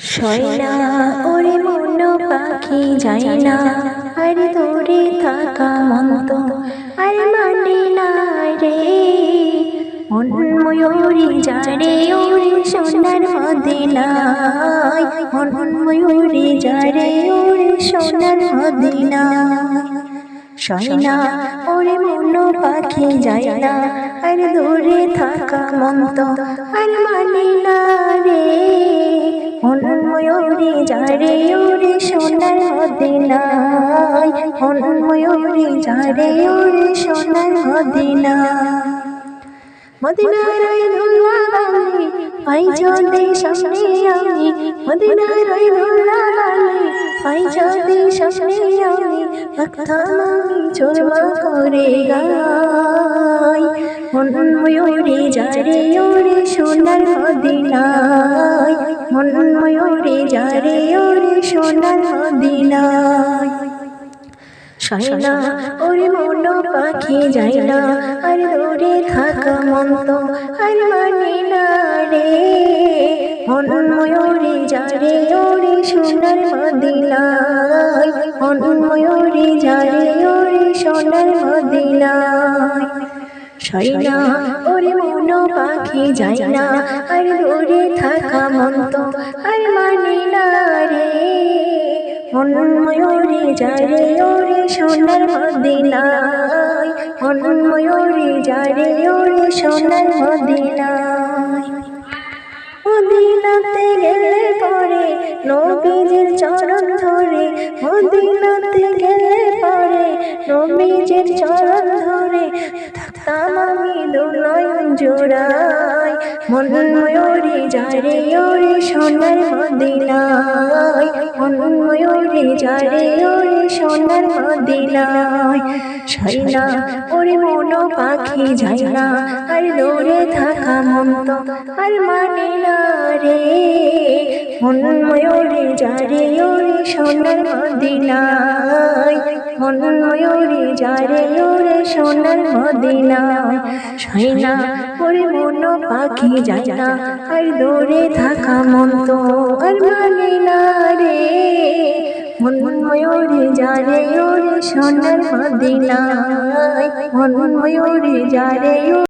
সয়না ওরে মন পাখি যায় না আরে দূরে থাকা মন্ত আর মানে না রে। মন ময়ূরী যারে ওরে সোনার মদিনায় মন ময়ূরী যারে ওরে সোনার মদিনায়। সয়না ওরে মন পাখি যায় না আর দূরে থাকা মন্ত আর মানে না রে। ময়ূরী যারে ওরে সোনার মদিনায় মন ময়ূরী যারে ওরে সোনার মদিনায়। মদিনার ধুলা বালি পাই যদি আমি মদিনার ওই দুল্লা বালি পাই যদি সামনে আমি ভক্তাম আমি চোরমা করে গাই মন ময়ূরে যারে ওরে সোনার মদিনায় মন ময়ূরে যারে ওরে সোনার মদিনায় সয়না ওরে মন পাখি যায় না আর দূরে থাকা মন্ত আর মানে না রে মন ময়ূরে যারে ওরে সোনার মদিনায় মন ময়ূরে যারে ওরে সোনার মদিনায়। সয়না ওরে মন পাখি যায় না, আর দূরে থাকা মন্ত আর মানে না রে। মন ময়ূরে যারে ওরে সোনার মদিনায় মন ময়ূরে যারে ওরে সোনার মদিনায়। মদিনাতে গেলে নবীজির চরণ ধরে, মদিনাতে গেলে পরে নবীজির চরণ ধরে থাকতাম আমি দুনয়ন জোড়াই মন ময়ূরে যারে ওরে সোনার মদিনায় মন ময়ূরে যারে ওরে সোনার মদিনায়। সৈনা ওরে মন পাখি যায় না আর থাকা মন্ত আর মানে না রে। মন ময়ূরে যারে ওরে সোনার মদিনায়। মন ময়ূরে যারে ওরে সোনার মদিনায়। সৈনা ওরে মন পাখি যায় না আর দৌড়ে থাকা মন্ত আর মানে না রে। মন ময়ূরে যারে ওরে সোনার মদিনায়। মন যারে